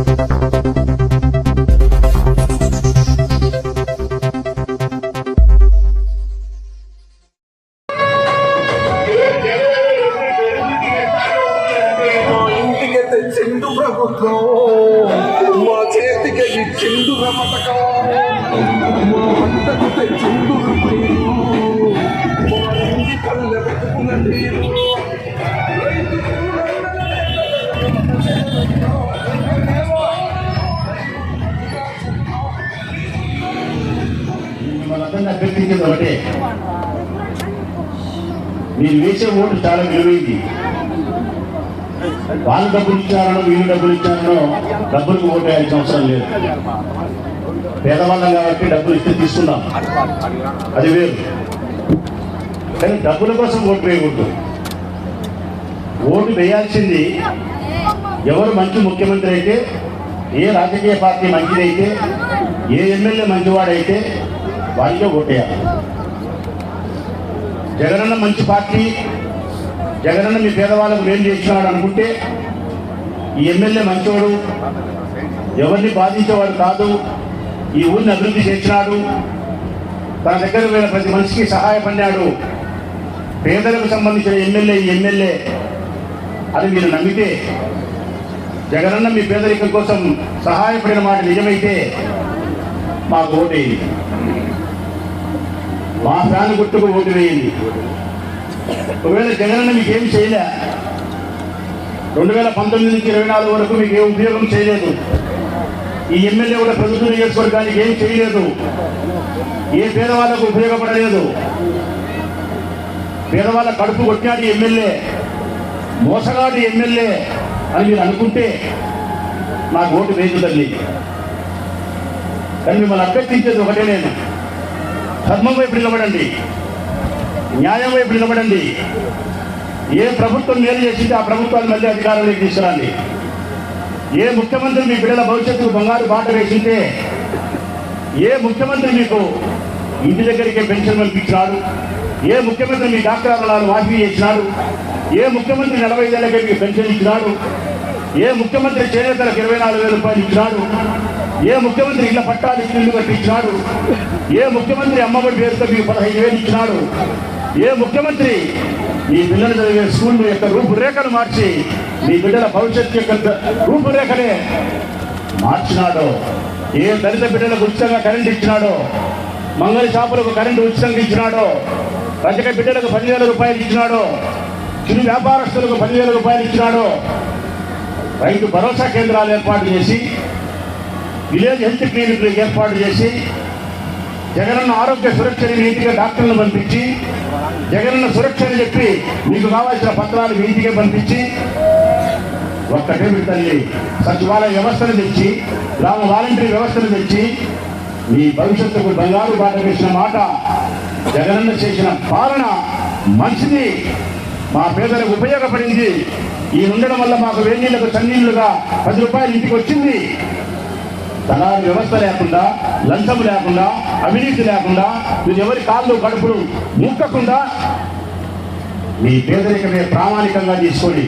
మా ప్రభుత్వం మా చేతికి ఇచ్చిండు పథకం మా పంటకు తెచ్చిండు మనందరినీ అభ్యర్థించేది ఒకటే. మీరు వేసే ఓటు చాలా విలువైంది. వాళ్ళు డబ్బులు ఇచ్చారనో వీళ్ళు డబ్బులు ఇచ్చారనో డబ్బులకు ఓటు వేయాల్సిన అవసరం లేదు. పేదవాళ్ళం కాబట్టి డబ్బులు ఇస్తే తీసుకున్నాం అది వేరు. కానీ డబ్బుల కోసం ఓటు వేయకూడదు. ఓటు వేయాల్సింది ఎవరు మంచి ముఖ్యమంత్రి అయితే ఏ రాజకీయ పార్టీ మంచిదైతే ఏ ఎమ్మెల్యే మంచివాడైతే వాళ్ళే ఓటేయాలి. జగనన్న మంచి పార్టీ జగనన్న మీ పేదవాళ్ళకు మేలు చేస్తున్నాడు అనుకుంటే ఈ ఎమ్మెల్యే మంచివాడు ఎవరిని బాధించేవాడు కాదు. ఈ ఊరిని అభివృద్ధి చేసినాడు తన దగ్గర పోయిన ప్రతి మనిషికి సహాయపడినాడు పేదలకు సంబంధించిన ఎమ్మెల్యే ఈ ఎమ్మెల్యే. అది మీరు నమ్మితే జగనన్న మీ పేదరికం కోసం సహాయపడిన మాట నిజమైతే మాకు ఓటేయండి. మా ప్రాణ గుర్తుకు ఓటు వేయండి. ఒకవేళ జగనన్న మీకు ఏం చేయలే రెండు వేల పంతొమ్మిది నుంచి ఇరవై నాలుగు వరకు మీకు ఏ ఉపయోగం చేయలేదు. ఈ ఎమ్మెల్యే కూడా ప్రభుత్వ నియోజకవర్గానికి ఏం చేయలేదు. ఏ పేదవాళ్ళకు ఉపయోగపడలేదు. పేదవాళ్ళ కడుపు కొట్టినాడు ఎమ్మెల్యే మోసగాడు ఎమ్మెల్యే అని మీరు అనుకుంటే నాకు ఓటు వేయదు తల్లి కానీ మిమ్మల్ని అభ్యర్థించేది ఒకటే నేను. ధర్మం వైపు నిలబడండి. న్యాయం వైపు నిలబడండి. ఏ ప్రభుత్వం మేలు చేసింది ఆ ప్రభుత్వాన్ని మళ్ళీ అధికారంలోకి తీసుకురండి. ఏ ముఖ్యమంత్రి మీ బిడ్డల భవిష్యత్తుకు బంగారు బాట వేసింటే ఏ ముఖ్యమంత్రి మీకు ఇంటి దగ్గరికే పెన్షన్ పంపించినాడు ఏ ముఖ్యమంత్రి మీ డాక్టర్ అమలాలు మాఫీ చేసినాడు ఏ ముఖ్యమంత్రి నలభై ఏళ్ళకే మీకు పెన్షన్ ఇచ్చినాడు ఏ ముఖ్యమంత్రి చేనేతలకు ఇరవై నాలుగు వేల రూపాయలు ఇచ్చినాడు ఏ ముఖ్యమంత్రి ఇళ్ళ పట్టాలు ఇల్లు కట్టించినాడు ఏ ముఖ్యమంత్రి అమ్మఒడి పేరుతో మీకు పదహైదు వేలు ఇచ్చినాడు? ఏ ముఖ్యమంత్రి మీ పిల్లలు చదివే స్కూల్ యొక్క రూపురేఖను మార్చి మీ బిడ్డల భవిష్యత్తు యొక్క రూపురేఖనే మార్చినాడో? ఏ దళిత బిడ్డలకు ఉచితంగా కరెంట్ ఇచ్చినాడో? మంగళ షాపులకు కరెంటు ఉచితంగా ఇచ్చినాడో? రజక బిడ్డలకు పదివేల రూపాయలు ఇచ్చినాడో? చిరు వ్యాపారస్తులకు పదివేల రూపాయలు ఇచ్చినాడో? రైతు భరోసా కేంద్రాలు ఏర్పాటు చేసి విలేజ్ హెల్త్ క్లినిక్లు ఏర్పాటు చేసి జగనన్న ఆరోగ్య సురక్షని నీటిగా ఇంటికి డాక్టర్లను పంపించి జగనన్న సురక్ష అని చెప్పి మీకు కావాల్సిన పత్రాలు నీటిగా పంపించి ఒక్కటే మీ తల్లి సచివాలయ వ్యవస్థను తెచ్చి గ్రామ వాలంటీర్ వ్యవస్థను తెచ్చి మీ భవిష్యత్తుకు బంగారు బాట వేసిన మాట జగనన్న చేసిన పాలన మంచిది. మా పేదలకు ఉపయోగపడింది. ఈ ఉండడం వల్ల మాకు వేణీళ్ళకు చన్నీళ్ళుగా పది రూపాయలు ఇంటికి వచ్చింది. దళారు వ్యవస్థ లేకుండా లంచం లేకుండా అవినీతి లేకుండా మీరు ఎవరి కాళ్ళు గడుపులు ముక్కకుండా మీ పేదరికమే ప్రామాణికంగా తీసుకోండి